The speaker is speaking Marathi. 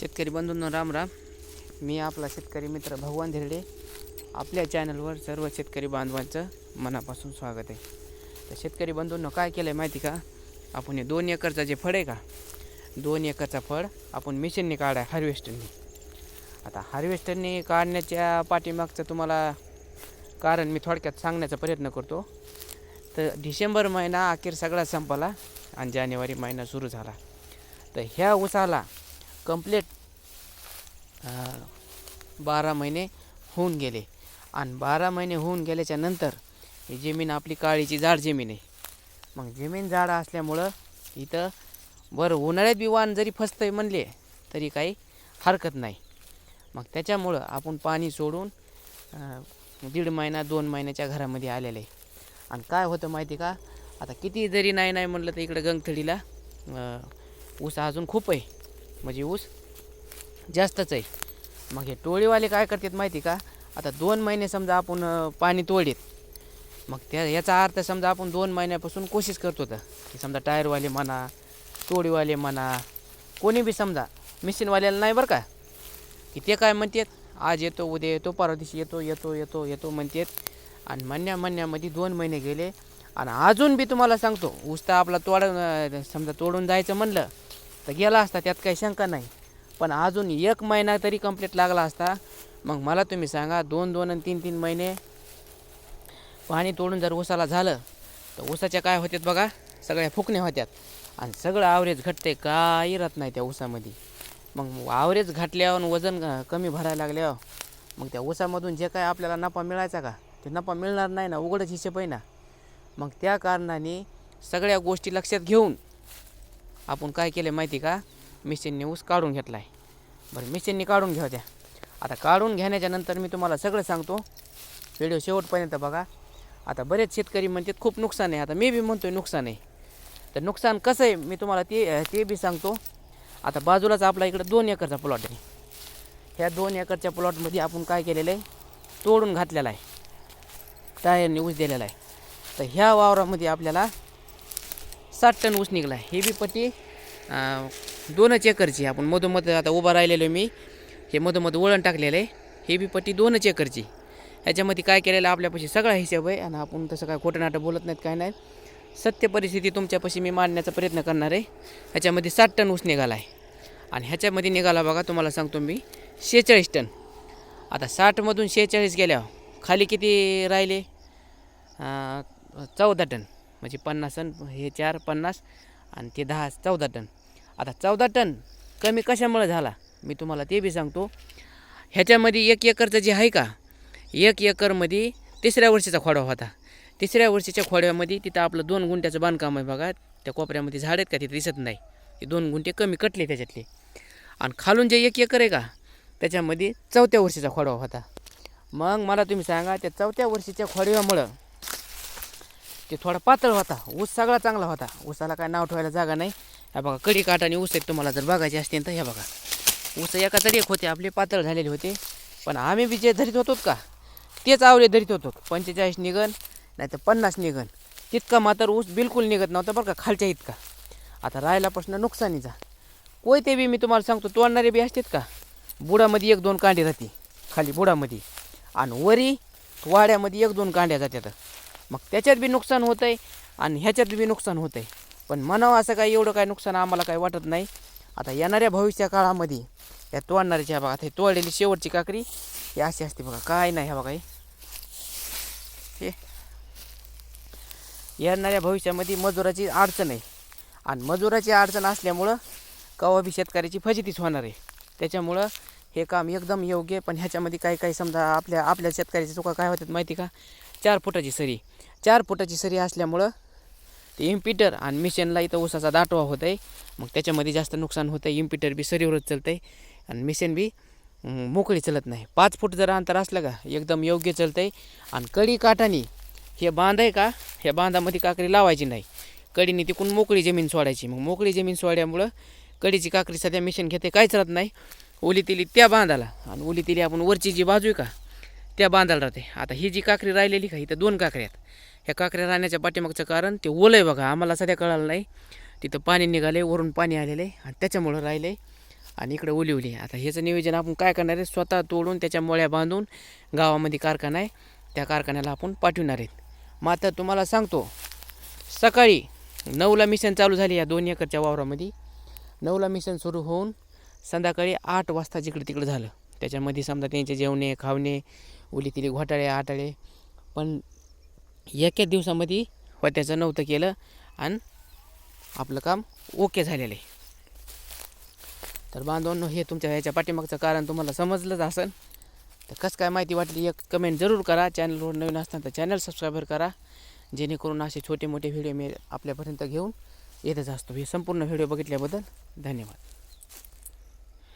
शेतकरी बंधूंनो राम राम. मी आपला शेतकरी मित्र भगवान धिरडे. आपल्या चॅनलवर सर्व शेतकरी बांधवांचं मनापासून स्वागत आहे. तर शेतकरी बंधूंनो काय केलं आहे माहिती का? आपण हे दोन एकरचा जे फळ आहे का? दोन एकरचा फळ आपण मिशनने काढाय हार्वेस्टरने आता हार्वेस्टरने काढण्याच्या पाठीमागचं तुम्हाला कारण मी थोडक्यात सांगण्याचा प्रयत्न करतो. तर डिसेंबर महिना अखेर सगळा संपला आणि जानेवारी महिना सुरू झाला. तर ह्या उसाला कंप्लीट बारा महिने होऊन गेले. आणि बारा महिने होऊन गेल्याच्यानंतर ही जमीन आपली काळीची जाड जमीन आहे. मग जमीन जाड असल्यामुळं इथं बरं उन्हाळ्यात बी वाण जरी फसतंय म्हणले तरी काही हरकत नाही. मग त्याच्यामुळं आपण पाणी सोडून दीड महिना दोन महिन्याच्या घरामध्ये आलेलं. आहे आणि काय होतं माहिती का? आता किती जरी नाही नाही म्हणलं तर इकडं गंगथडीला ऊस अजून खूप आहे. म्हणजे ऊस जास्तच आहे. मग हे टोळीवाले काय करतात माहिती का? आता दोन महिने समजा आपण पाणी तोडीत. मग त्या याचा अर्थ समजा आपण दोन महिन्यापासून कोशिश करतो तर की समजा टायरवाले म्हणा टोळीवाले म्हणा कोणी बी समजा मिशीनवाल्याला नाही बरं का? की ते काय म्हणतात? आज येतो उद्या येतो परवा दिवशी येतो येतो येतो येतो म्हणतात. आणि म्हणण्या म्हणण्यामध्ये दोन महिने गेले. आणि अजून बी तुम्हाला सांगतो उस्ता आपला तोड समजा तोडून जायचं म्हणलं तर गेला असता त्यात काही शंका नाही. पण अजून एक महिना तरी कंप्लीट लागला असता मग मला तुम्ही सांगा दोन दोन आणि तीन तीन महिने पाणी तोडून जर ऊसाला झालं तर ऊसाच्या काय होत्यात बघा सगळ्या फुकण्या होत्यात आणि सगळं आवरेज घटते काही राहत नाही त्या ऊसामध्ये. मग आवरेज घातल्यावर वजन कमी भरायला लागल्यावर मग त्या ऊसामधून जे काय आपल्याला नफा मिळायचा का? ते नफा मिळणार नाही ना उघडच हिशेब आहे ना. मग त्या कारणाने सगळ्या गोष्टी लक्षात घेऊन आपण काय केलं माहिती का? मिशीनने ऊस काढून घेतला आहे बरं मिशीनने काढून घ्या द्या आता काढून घेण्याच्या नंतर मी तुम्हाला सगळं सांगतो. व्हिडिओ शेवटपर्यंत बघा. आता बरेच शेतकरी म्हणतात खूप नुकसान आहे. आता मी बी म्हणतोय नुकसान आहे. तर नुकसान कसं आहे मी तुम्हाला ते ते बी सांगतो. आता बाजूलाच आपला इकडं दोन एकरचा प्लॉट आहे. ह्या दोन एकरच्या प्लॉटमध्ये आपण काय केलेलं आहे? तोडून घातलेला आहे. टायरने ऊस दिलेला आहे. तर ह्या वावरामध्ये आपल्याला साठ टन ऊस निघला. आहे ही बी पट्टी दोनच एकरची. आपण मधोमध आता उभा राहिलेलो मी. हे मधोमध वळण टाकलेलं आहे. हे बी पट्टी दोनच एकरची. ह्याच्यामध्ये काय केलेलं आपल्यापाशी सगळा हिशेब आहे आणि आपण तसं काय खोटं नाटं बोलत नाहीत काय नाही. सत्य परिस्थिती तुमच्यापाशी मी मांडण्याचा प्रयत्न करणार आहे. ह्याच्यामध्ये साठ टन ऊस निघाला आहे. आणि ह्याच्यामध्ये निघाला बघा तुम्हाला सांगतो मी शेहेचाळीस टन. आता साठमधून शेहेचाळीस गेल्यावर खाली किती राहिले? चौदा टन. म्हणजे पन्नास टन हे चार पन्नास आणि ते दहा चौदा टन. आता चौदा टन कमी कशामुळे झाला? मी तुम्हाला ते बी सांगतो. ह्याच्यामध्ये एक एकरचं जे आहे का? एक एकरमध्ये तिसऱ्या वर्षीचा खोडा होता. तिसऱ्या वर्षीच्या खोड्यामध्ये तिथं आपलं दोन गुंट्याचं बांधकाम आहे बघा. त्या कोपऱ्यामध्ये झाड आहेत का? तिथे दिसत नाही. ते दोन गुंठे कमी कटले त्याच्यातले. आणि खालून जे एक एकर आहे का? त्याच्यामध्ये चौथ्या वर्षीचा खोडवा होता. मग मला तुम्ही सांगा त्या चौथ्या वर्षीच्या खोडव्यामुळं ते थोडा पातळ होता. ऊस सगळा चांगला होता. ऊसाला काय नाव ठेवायला जागा नाही. ह्या बघा कडी काटाने ऊस आहेत तुम्हाला जर बघायचे असतील तर ह्या बघा. ऊस एका तरी एक होते आपले पातळ झालेले होते. पण आम्ही बी जे धरीत होतो का तेच आवले धरीत होतो. पंचेचाळीस निघन नाही तर पन्नास निघन. तितका मात्र ऊस बिलकुल निघत नव्हता बरं का खालच्या इतका. आता राहिला प्रश्न नुकसानीचा. कोयते बी मी तुम्हाला सांगतो तोडणारे बी असतात का? बुडामध्ये एक दोन कांडे राहते. खाली बुडामध्ये. आणि वरी वाड्यामध्ये एक दोन कांड्या जातात मग त्याच्यात बी नुकसान होतं आहे आणि ह्याच्यात बी नुकसान होतं आहे पण म्हणावं असं काही एवढं काय नुकसान आम्हाला काही वाटत नाही. आता येणाऱ्या भविष्या काळामध्ये या तोडणाऱ्याच्या बघा हे तोडलेली शेवटची काकरी ही अशी असते बघा. काय नाही ह्या बघा हे. हे. येणाऱ्या भविष्यामध्ये मजुराची अडचण आहे. आणि मजुराची अडचण असल्यामुळं कवा बी शेतकऱ्याची फजितीच होणार आहे. त्याच्यामुळं हे काम एकदम योग्य आहे. पण ह्याच्यामध्ये काही काही समजा आपल्या आपल्या शेतकऱ्याच्या चुका काय होतात माहिती का? चार फुटाची सरी. चार फुटाची सरी असल्यामुळं ते इम्पिटर आणि मिशनला इथं ऊसाचा दाटवा होत आहे मग त्याच्यामध्ये जास्त नुकसान होतं आहे इम्पिटर बी सरीवरच चालतं आहे आणि मिशन बी मोकळी चालत नाही. पाच फूट जर अंतर असलं का एकदम योग्य चालतं आहे आणि कडी काठानी हे बांध आहे का ह्या बांधामध्ये काकरी लावायची नाही. कडीने तिकून मोकळी जमीन सोडायची. मग मोकळी जमीन सोडल्यामुळं कडीची काकरी सध्या मिशन घेते काहीच राहत नाही. ओली तिली त्या बांधाला. आणि ओली तिली आपण वरची जी बाजू आहे का त्या बांधायला राहते. आता ही जी काकरी राहिलेली का इथं दोन काकऱ्या आहेत. ह्या काकऱ्या राहण्याच्या पाठीमागचं कारण ते ओलं आहे बघा आम्हाला सध्या कळालं नाही. तिथं पाणी निघाले वरून पाणी आलेलं आहे आणि त्याच्यामुळं राहिलं आहे आणि इकडे ओली ओली. आता ह्याचं नियोजन आपण काय करणार आहे? स्वतः तोडून त्याच्या मोळ्या बांधून गावामध्ये कारखाना आहे. त्या कारखान्याला आपण पाठवणार आहेत. मग आता तुम्हाला सांगतो सकाळी नऊला मिशन चालू झाली या दोन एकरच्या वावरामध्ये. नऊला मिशन सुरू होऊन संध्याकाळी आठ वाजता जिकडे तिकडे झालं. त्याच्यामध्ये समजा त्यांचे जेवणे खावणे उली तिली घोटाळे आटाळे. पण एका दिवसामध्ये त्याचं नव्हतं केलं आणि आपलं काम ओके झालेलं आहे. तर बांधवांनो हे तुमच्या ह्याच्या पाठीमागचं कारण तुम्हाला समजलंच असेल. तर कसं काय माहिती वाटली एक कमेंट जरूर करा. चॅनलवर नवीन असताना तर चॅनल सबस्क्राईबर करा. जेणेकरून असे छोटे मोठे व्हिडिओ मी आपल्यापर्यंत घेऊन येतच असतो. हे संपूर्ण व्हिडिओ बघितल्याबद्दल धन्यवाद.